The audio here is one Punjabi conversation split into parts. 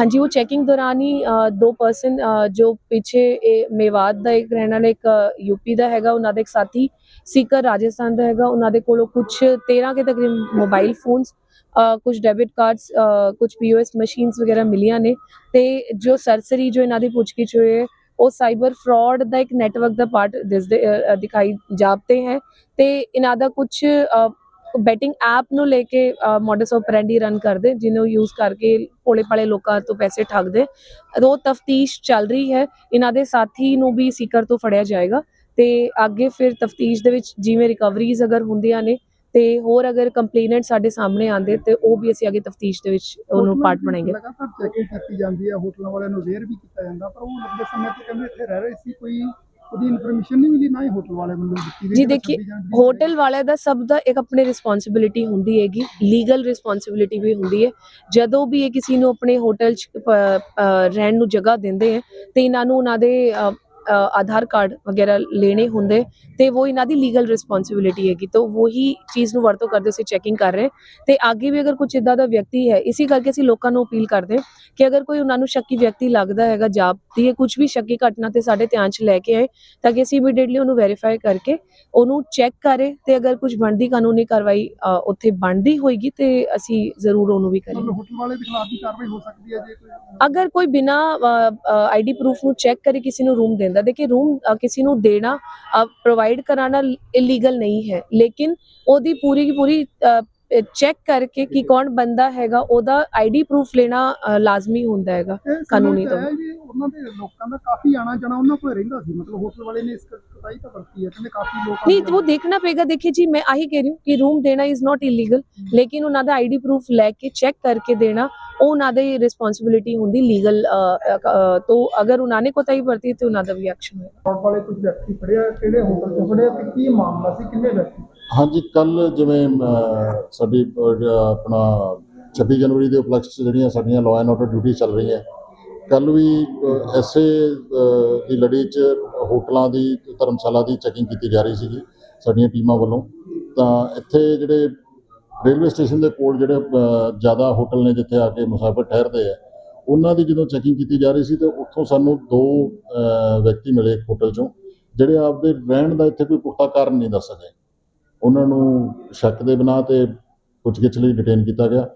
ਹਾਂਜੀ, ਉਹ ਚੈਕਿੰਗ ਦੌਰਾਨ ਹੀ ਦੋ ਪਰਸਨ ਜੋ ਪਿੱਛੇ ਇਹ ਮੇਵਾਤ ਦਾ ਇੱਕ ਰਹਿਣ ਵਾਲਾ ਇੱਕ ਯੂਪੀ ਦਾ ਹੈਗਾ, ਉਹਨਾਂ ਦਾ ਇੱਕ ਸਾਥੀ ਸੀਕਰ ਰਾਜਸਥਾਨ ਦਾ ਹੈਗਾ, ਉਹਨਾਂ ਦੇ ਕੋਲੋਂ ਕੁਝ 13 ਕੇ ਤਕਰੀਬਨ ਮੋਬਾਈਲ ਫੋਨਸ ਕੁਝ ਡੈਬਿਟ ਕਾਰਡਸ ਕੁਝ ਪੀਓਐਸ ਮਸ਼ੀਨਸ ਵਗੈਰਾ ਮਿਲੀਆਂ ਨੇ ਤੇ ਜੋ ਸਰਸਰੀ ਜੋ ਇਹਨਾਂ ਦੀ ਪੁੱਛਗਿੱਛ ਹੋਈ ਹੈ, ਉਹ ਸਾਈਬਰ ਫਰਾਡ ਦਾ ਇੱਕ ਨੈਟਵਰਕ ਦਾ ਪਾਰਟ ਦਿਸਦੇ ਦਿਖਾਈ ਜਾਪਤੇ ਹੈ ਤੇ ਇਹਨਾਂ ਦਾ ਕੁਝ ਬੈਟਿੰਗ ਐਪ ਨੂੰ ਲੈ ਕੇ ਮੋਡਸ ਆਪਰੈਂਡੀ ਰਨ ਕਰਦੇ ਜਿਹਨੂੰ ਯੂਜ਼ ਕਰਕੇ ਭੋਲੇ ਭਾਲੇ ਲੋਕਾਂ ਤੋਂ ਪੈਸੇ ਠੱਗਦੇ। ਉਹ ਤਫਤੀਸ਼ ਚੱਲ ਰਹੀ ਹੈ। ਇਹਨਾਂ ਦੇ ਸਾਥੀ ਨੂੰ ਵੀ ਸੀਕਰ ਤੋਂ ਫੜਿਆ ਜਾਏਗਾ। ਤੇ ਅੱਗੇ ਫਿਰ ਤਫਤੀਸ਼ ਦੇ ਵਿੱਚ ਜਿਵੇਂ ਰਿਕਵਰੀਜ਼ ਅਗਰ ਹੁੰਦੀਆਂ ਨੇ ਤੇ ਹੋਰ ਅਗਰ ਕੰਪਲੇਨੈਂਟ ਸਾਡੇ ਸਾਹਮਣੇ ਆਉਂਦੇ ਤੇ ਉਹ ਵੀ ਅਸੀਂ ਅੱਗੇ ਤਫਤੀਸ਼ ਦੇ ਵਿੱਚ ਉਹਨੂੰ ਪਾਰਟ ਬਣਾਏਗੇ। ਲਗਾਤਾਰ ਚੈਕਿੰਗ ਕੀਤੀ ਜਾਂਦੀ ਹੈ। ਹੋਟਲਾਂ ਵਾਲਿਆਂ ਨੂੰ ਅਵੇਅਰ ਵੀ ਕੀਤਾ ਜਾਂਦਾ ਪਰ ਉਹ ਲੰਬੇ ਸਮੇਂ ਤੋਂ ਕਹਿੰਦੇ ਇੱਥੇ ਰਹਿ ਰਹੇ ਸੀ ਕੋਈ ਉਹਦੀ ਇਨਫੋਰਮੇਸ਼ਨ ਨਹੀਂ ਮਿਲੀ ਨਾ ਹੀ ਹੋਟਲ ਵਾਲੇ ਵੱਲੋਂ ਦਿੱਤੀ ਗਈ ਜੀ ਜਿਹੜਾ ਦੇਖਿਏ, 26 ਜਨਵਰੀ ਨੂੰ ਹੋਟਲ ਵਾਲਿਆਂ ਦਾ ਸਭ ਦਾ ਇੱਕ ਆਪਣੀ ਰਿਸਪੌਂਸਿਬਿਲਿਟੀ ਹੁੰਦੀ ਹੈਗੀ ਲੀਗਲ ਰਿਸਪੌਂਸਿਬਿਲਿਟੀ ਵੀ ਹੁੰਦੀ ਹੈ। ਜਦੋਂ ਵੀ ਇਹ ਕਿਸੇ ਨੂੰ ਆਪਣੇ ਹੋਟਲ 'ਚ ਰਹਿਣ ਨੂੰ ਜਗ੍ਹਾ ਦਿੰਦੇ ਹੈ ਤੇ ਇਹਨਾਂ ਨੂੰ ਉਹਨਾਂ ਦੇ ਆਧਾਰ ਕਾਰਡ ਵਗੈਰਾ ਲੈਣੇ ਹੁੰਦੇ ਤੇ ਉਹ ਇਹਨਾਂ ਦੀ ਲੀਗਲ ਰਿਸਪੌਂਸਿਬਿਲਿਟੀ ਹੈਗੀ ਤਾਂ ਉਹੀ ਚੀਜ਼ ਨੂੰ ਵਰਤੋਂ ਕਰਦੇ ਅਸੀਂ ਚੈਕਿੰਗ ਕਰ ਰਹੇ। ਤੇ ਅੱਗੇ ਵੀ ਅਗਰ ਕੁਝ ਇਦਾਂ ਦਾ ਵਿਅਕਤੀ ਹੈ ਇਸੇ ਕਰਕੇ ਅਸੀਂ ਲੋਕਾਂ ਨੂੰ ਅਪੀਲ ਕਰਦੇ ਕਿ ਅਗਰ ਕੋਈ ਉਹਨਾਂ ਨੂੰ ਸ਼ੱਕੀ ਵਿਅਕਤੀ ਲੱਗਦਾ ਹੈਗਾ ਜਾਪਦੀ ਹੈ ਕੁਝ ਵੀ ਸ਼ੱਕੀ ਘਟਨਾ ਤੇ ਸਾਡੇ ਧਿਆਨ 'ਚ ਲੈ ਕੇ ਆਏ ਤਾਂ ਕਿ ਅਸੀਂ ਇਮੀਡੀਏਟਲੀ ਉਹਨੂੰ ਵੈਰੀਫਾਈ ਕਰਕੇ ਉਹਨੂੰ ਚੈੱਕ ਕਰੇ ਤੇ ਅਗਰ ਕੁਝ ਬਣਦੀ ਕਾਨੂੰਨੀ ਕਾਰਵਾਈ ਉੱਥੇ ਬਣਦੀ ਹੋਏਗੀ ਤੇ ਅਸੀਂ ਜ਼ਰੂਰ ਉਹਨੂੰ ਵੀ ਕਰਾਂਗੇ ਹੋਟਲ ਵਾਲੇ ਦੇ ਖਿਲਾਫ ਵੀ ਕਾਰਵਾਈ ਹੋ ਸਕਦੀ ਹੈ ਜੇ ਕੋਈ ਅਗਰ ਕੋਈ ਬਿਨਾ ਆਈਡੀ ਪ੍ਰੂਫ ਨੂੰ ਚੈੱਕ ਕਰੇ ਕਿਸੇ ਨੂੰ ਰੂਮ ਦਿੰਦਾ ਦੇਖੇ ਰੂਮ ਕਿਸੇ ਨੂੰ ਦੇਣਾ ਪ੍ਰੋਵਾਈਡ ਕਰਾਣਾ ਇਲੀਗਲ ਨਹੀਂ ਹੈ। ਲੇਕਿਨ ਉਹਦੀ ਪੂਰੀ ਕੀ ਪੂਰੀ ਚੈੱਕ ਕਰਕੇ ਕਿ ਕੌਣ ਬੰਦਾ ਹੈਗਾ ਉਹਦਾ ਆਈਡੀ ਪ੍ਰੂਫ ਲੈਣਾ ਅ, ਲਾਜ਼ਮੀ ਹੁੰਦਾ ਹੈਗਾ ਕਾਨੂੰਨੀ ਤੌਰ ਤੇ। ਉਹਨਾਂ ਦੇ ਲੋਕਾਂ ਦਾ ਕਾਫੀ ਆਣਾ ਜਾਣਾ ਉਹਨਾਂ ਕੋਲ ਰਹਿੰਦਾ ਸੀ ਮਤਲਬ ਹੋਟਲ ਵਾਲੇ ਨੇ ਇਸ ਕਟਾਈ ਤਾਂ ਵਰਤੀ ਹੈ ਕਹਿੰਦੇ ਕਾਫੀ ਲੋਕਾਂ ਨਹੀਂ ਉਹ ਦੇਖਣਾ ਪਏਗਾ ਦੇਖੇ ਜੀ ਮੈਂ ਆਹੀ ਕਹਿ ਰਹੀ ਹੂੰ ਕਿ ਰੂਮ ਦੇਣਾ ਇਜ਼ ਨਾਟ ਇਲੀਗਲ ਲੇਕਿਨ ਉਹਨਾਂ ਦਾ ਆਈਡੀ ਪ੍ਰੂਫ ਲੈ ਕੇ ਚੈੱਕ ਕਰਕੇ ਦੇਣਾ ਉਹ ਉਹਨਾਂ ਦੀ ਰਿਸਪੌਂਸਿਬਿਲਿਟੀ ਹੁੰਦੀ ਲੀਗਲ ਤੋਂ ਅਗਰ ਉਹਨਾਂ ਨੇ ਕੋਤਾਹੀ ਵਰਤੀ ਤੇ ਉਹਨਾਂ ਦਾ ਵੀ ਐਕਸ਼ਨ ਹੋਏਗਾ ਹੋਟਲ ਵਾਲੇ ਕੁਝ ਵਿਅਕਤੀ ਫੜਿਆ ਕਿਹੜੇ ਹੋਟਲ ਤੋਂ ਫੜਿਆ ਤੇ ਕੀ ਮਾਮਲਾ ਸੀ ਕਿੰਨੇ ਵਿਅਕਤੀ ਹਾਂਜੀ ਕੱਲ ਜਿਵੇਂ ਸਾਡੀ ਆਪਣਾ 26 ਜਨਵਰੀ ਦੇ ਉਪਲਕਸ਼ 'ਚ ਜਿਹੜੀਆਂ ਸਾਡੀਆਂ ਲਾਅ ਐਂਡ ਆਰਡਰ ਡਿਊਟੀ ਚੱਲ ਰਹੀ ਹੈ ਕੱਲ ਵੀ ਅਹ, ਐਸੇ ਦੀ ਲੜੀ 'ਚ ਹੋਟਲਾਂ ਦੀ ਧਰਮਸ਼ਾਲਾ ਦੀ ਚੈਕਿੰਗ ਕੀਤੀ ਜਾ ਰਹੀ ਸੀਗੀ ਸਾਡੀਆਂ ਟੀਮਾਂ ਵੱਲੋਂ। ਤਾਂ ਇੱਥੇ ਜਿਹੜੇ ਰੇਲਵੇ ਸਟੇਸ਼ਨ ਦੇ ਕੋਲ ਜਿਹੜੇ ਜ਼ਿਆਦਾ ਹੋਟਲ ਨੇ ਜਿੱਥੇ ਆ ਕੇ ਮੁਸਾਫਰ ਠਹਿਰਦੇ ਆ ਉਹਨਾਂ ਦੀ ਜਦੋਂ ਚੈਕਿੰਗ ਕੀਤੀ ਜਾ ਰਹੀ ਸੀ ਤੇ ਉੱਥੋਂ ਸਾਨੂੰ ਦੋ ਵਿਅਕਤੀ ਮਿਲੇ ਹੋਟਲ 'ਚੋਂ ਜਿਹੜੇ ਆਪਦੇ ਰਹਿਣ ਦਾ ਇੱਥੇ ਕੋਈ ਪੁਖਤਾ ਕਾਰਨ ਨਹੀਂ ਦੱਸ ਸਕੇ। ਉਹਨਾਂ ਨੂੰ ਸ਼ੱਕ ਦੇ ਬਿਨਾਂ ਤੇ ਪੁੱਛਗਿੱਛ ਲਈ ਡਿਟੇਨ ਕੀਤਾ ਗਿਆ।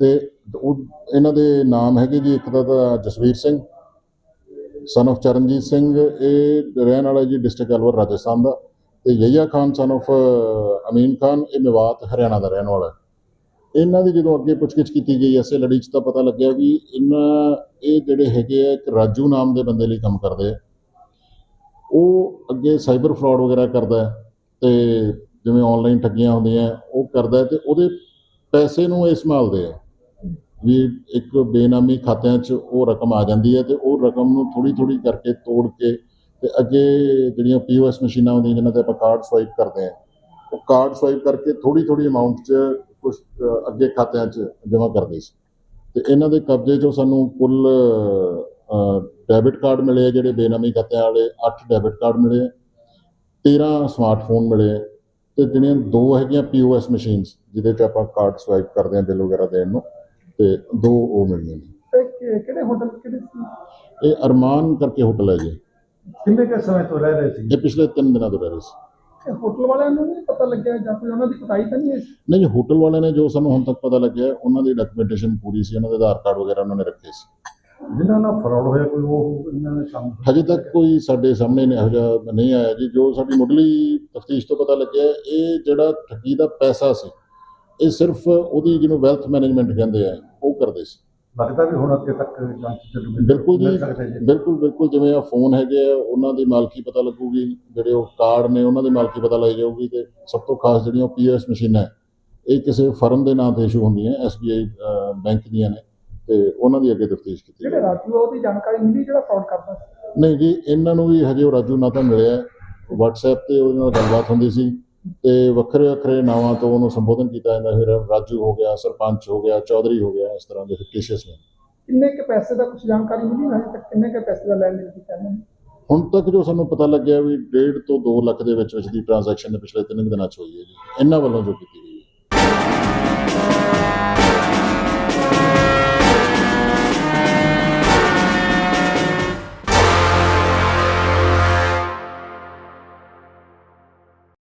ਤੇ ਉਹ, ਇਹਨਾਂ ਦੇ ਨਾਮ ਹੈਗੇ ਜੀ, ਇੱਕ ਤਾਂ ਜਸਵੀਰ ਸਿੰਘ ਸਨ of ਚਰਨਜੀਤ ਸਿੰਘ, ਇਹ ਰਹਿਣ ਵਾਲਾ ਜੀ ਡਿਸਟ੍ਰਿਕਟ ਅਲਵਰ ਰਾਜਸਥਾਨ ਦਾ। ਤੇ ਯਹੀਆ ਖਾਨ ਸਨ of ਅਮੀਨ ਖਾਨ, ਇਹ ਮੇਵਾਤ ਹਰਿਆਣਾ ਦਾ ਰਹਿਣ ਵਾਲਾ ਇਹਨਾਂ ਦੀ ਜਦੋਂ ਅੱਗੇ ਪੁੱਛਗਿੱਛ ਕੀਤੀ ਗਈ, ਐਸੇ ਲੜੀ 'ਚ ਤਾਂ ਪਤਾ ਲੱਗਿਆ ਵੀ ਇਹਨਾਂ, ਇਹ ਜਿਹੜੇ ਹੈਗੇ ਆ, ਇੱਕ ਰਾਜੂ ਨਾਮ ਦੇ ਬੰਦੇ ਲਈ ਕੰਮ ਕਰਦੇ ਆ। ਉਹ ਅੱਗੇ ਸਾਈਬਰ ਫਰਾਡ ਵਗੈਰਾ ਕਰਦਾ ਹੈ ਤੇ ਜਿਵੇਂ ਆਨਲਾਈਨ ਠੱਗੀਆਂ ਹੁੰਦੀਆਂ, ਉਹ ਕਰਦਾ ਹੈ ਤੇ ਉਹਦੇ ਪੈਸੇ ਨੂੰ ਇਹ ਸੰਭਾਲਦੇ ਆ। ਵੀ ਇੱਕ ਬੇਨਾਮੀ ਖਾਤਿਆਂ 'ਚ ਉਹ ਰਕਮ ਆ ਜਾਂਦੀ ਹੈ ਤੇ ਉਹ ਰਕਮ ਨੂੰ ਥੋੜੀ ਥੋੜੀ ਕਰਕੇ ਤੋੜ ਕੇ ਤੇ ਅੱਗੇ ਜਿਹੜੀਆਂ ਪੀਓਐਸ ਮਸ਼ੀਨਾਂ ਹੁੰਦੀਆਂ ਜਿਨ੍ਹਾਂ ਤੇ ਆਪਾਂ ਕਾਰਡ ਸਵਾਈਪ ਕਰਦੇ ਆ ਉਹ ਕਾਰਡ ਸਵਾਈਪ ਕਰਕੇ ਥੋੜੀ ਥੋੜੀ ਅਮਾਉਂਟ 'ਚ ਕੁਝ ਅੱਗੇ ਖਾਤਿਆਂ 'ਚ ਜਮ੍ਹਾਂ ਕਰਦੇ ਸੀ। ਤੇ ਇਹਨਾਂ ਦੇ ਕਬਜ਼ੇ 'ਚੋਂ ਸਾਨੂੰ ਕੁੱਲ ਡੈਬਿਟ ਕਾਰਡ ਮਿਲੇ ਆ ਜਿਹੜੇ ਬੇਨਾਮੀ ਖਾਤਿਆਂ ਵਾਲੇ 8 ਡੈਬਿਟ ਕਾਰਡ ਮਿਲੇ ਆ 13 ਸਮਾਰਟਫੋਨ ਮਿਲੇ ਤੇ ਜਿਹੜੀਆਂ ਦੋ ਹੈਗੀਆਂ ਪੀਓਐਸ ਮਸ਼ੀਨਸ ਜਿਹਦੇ 'ਚ ਆਪਾਂ ਕਾਰਡ ਸਵਾਈਪ ਕਰਦੇ ਆ ਬਿੱਲ ਵਗੈਰਾ ਦੇਣ ਨੂੰ ਤੇ ਦੋ ਉਹ ਮਿਲੀਆਂ ਨੇ। ਤੇ ਕਿਹੜੇ ਹੋਟਲ ਕਿਹੜੇ ਸੀ? ਇਹ ਅਰਮਾਨ ਕਰਕੇ ਹੋਟਲ ਹੈ ਜੀ। ਕਿੰਨੇ ਕੁ ਸਮੇਂ ਤੋਂ ਰਹਿ ਰਹੇ ਸੀ? ਇਹ ਪਿਛਲੇ 3 ਦਿਨਾਂ ਤੋਂ ਰਹਿ ਰਹੇ ਸੀ। ਇਹ ਹੋਟਲ ਵਾਲਿਆਂ ਨੂੰ ਨਹੀਂ ਪਤਾ ਲੱਗਿਆ ਜਾਂ ਕੋਈ ਉਹਨਾਂ ਦੀ ਕਤਾਈ ਤਾਂ ਨਹੀਂ ਹੈ ਨਹੀਂ ਹੋਟਲ ਵਾਲਿਆਂ ਨੇ ਜੋ ਸਾਨੂੰ ਹੁਣ ਤੱਕ ਪਤਾ ਲੱਗਿਆ ਉਹਨਾਂ ਦੀ ਡਾਕੂਮੈਂਟੇਸ਼ਨ ਪੂਰੀ ਸੀ ਉਹਨਾਂ ਦੇ ਆਧਾਰ ਕਾਰਡ ਵਗੈਰਾ ਉਹਨਾਂ ਨੇ ਰੱਖੇ ਸੀ। ਜਿਨ੍ਹਾਂ ਨਾਲ ਫਰਾਡ ਹੋਇਆ ਕੋਈ ਉਹ ਇਹਨਾਂ ਨੇ ਸ਼ਾਮਲ ਹਜੇ ਤੱਕ ਕੋਈ ਸਾਡੇ ਸਾਹਮਣੇ ਨਹੀਂ ਇਹੋ ਜਿਹਾ ਨਹੀਂ ਆਇਆ ਜੀ। ਜੋ ਸਾਡੀ ਮੁੱਢਲੀ ਤਫਤੀਸ਼ ਤੋਂ ਪਤਾ ਲੱਗਿਆ ਇਹ ਜਿਹੜਾ ਠੱਗੀ ਦਾ ਪੈਸਾ ਸੀ ਇਹ ਸਿਰਫ ਉਹਦੀ ਜਿਹਨੂੰ ਵੈਲਥ ਮੈਨੇਜਮੈਂਟ ਕਹਿੰਦੇ ਆ ਉਹ ਕਰਦੇ ਸੀ। ਲੱਗਦਾ ਵੀ ਹੁਣ ਅੱਗੇ ਤੱਕ ਜਾਂਚ ਚੱਲੂਗੀ ਬਿਲਕੁਲ ਜੀ ਬਿਲਕੁਲ ਬਿਲਕੁਲ। ਜਿਵੇਂ ਆ ਫੋਨ ਹੈਗੇ ਆ ਉਹਨਾਂ ਦੀ ਮਾਲਕੀ ਪਤਾ ਲੱਗੂਗੀ। ਜਿਹੜੇ ਉਹ ਕਾਰਡ ਨੇ ਉਹਨਾਂ ਦੀ ਮਾਲਕੀ ਪਤਾ ਲੱਗ ਜਾਊਗੀ ਤੇ ਸਭ ਤੋਂ ਖਾਸ ਜਿਹੜੀਆਂ ਪੀਐਸ ਮਸ਼ੀਨਾਂ ਇਹ ਕਿਸੇ ਫਰਮ ਦੇ ਨਾਂ ਤੇ ਇਸ਼ੂ ਹੁੰਦੀਆਂ ਐਸਬੀਆਈ ਬੈਂਕ ਦੀਆਂ ਨੇ। ਤੇ ਉਹਨਾਂ ਦੀ ਅੱਗੇ ਤਫਤੀਸ਼ ਕੀਤੀ ਜਿਹੜੇ। ਰਾਜੂ ਆ ਉਹਦੀ ਜਾਣਕਾਰੀ ਮਿਲੀ ਜਿਹੜਾ ਫਰਾਡ ਕਰਦਾ ਸੀ? ਨਹੀਂ ਜੀ ਇਹਨਾਂ ਨੂੰ ਵੀ ਹਜੇ ਉਹ ਰਾਜੂ ਨਾਂ ਤਾਂ ਮਿਲਿਆ WhatsApp ਤੇ ਉਹਦੇ ਨਾਲ ਗੱਲਬਾਤ ਹੁੰਦੀ ਸੀ ਤੇ ਵੱਖਰੇ ਵੱਖਰੇ ਨਾਵਾਂ ਤੋਂ ਉਹਨੂੰ ਸੰਬੋਧਨ ਕੀਤਾ ਜਾਂਦਾ ਫਿਰ ਰਾਜੂ ਹੋ ਗਿਆ ਸਰਪੰਚ ਹੋ ਗਿਆ ਚੌਧਰੀ ਹੋ ਗਿਆ ਇਸ ਤਰ੍ਹਾਂ ਦੇ ਫਿਕਟੀਸ਼ੀਅਸ ਨੇ। ਕਿੰਨੇ ਕੇ ਪੈਸੇ ਦਾ ਕੁਝ ਜਾਣਕਾਰੀ ਮਿਲੀ ਹਜੇ ਤੱਕ ਕਿੰਨੇ ਕੇ ਪੈਸੇ ਦਾ ਲੈਣ ਦੇਣ ਕੀਤਾ ਇਹਨਾਂ ਨੇ? ਹੁਣ ਤੱਕ ਜੋ ਸਾਨੂੰ ਪਤਾ ਲੱਗਿਆ ਵੀ 1.5 ਤੋਂ 2 ਲੱਖ ਦੇ ਵਿੱਚ ਵਿੱਚ ਦੀ ਟ੍ਰਾਂਜੈਕਸ਼ਨ ਪਿਛਲੇ 3 ਦਿਨਾਂ ਚ ਹੋਈ ਹੈ ਜੀ। ਇਹਨਾਂ ਵੱਲੋਂ ਜੋ ਕੀਤੀ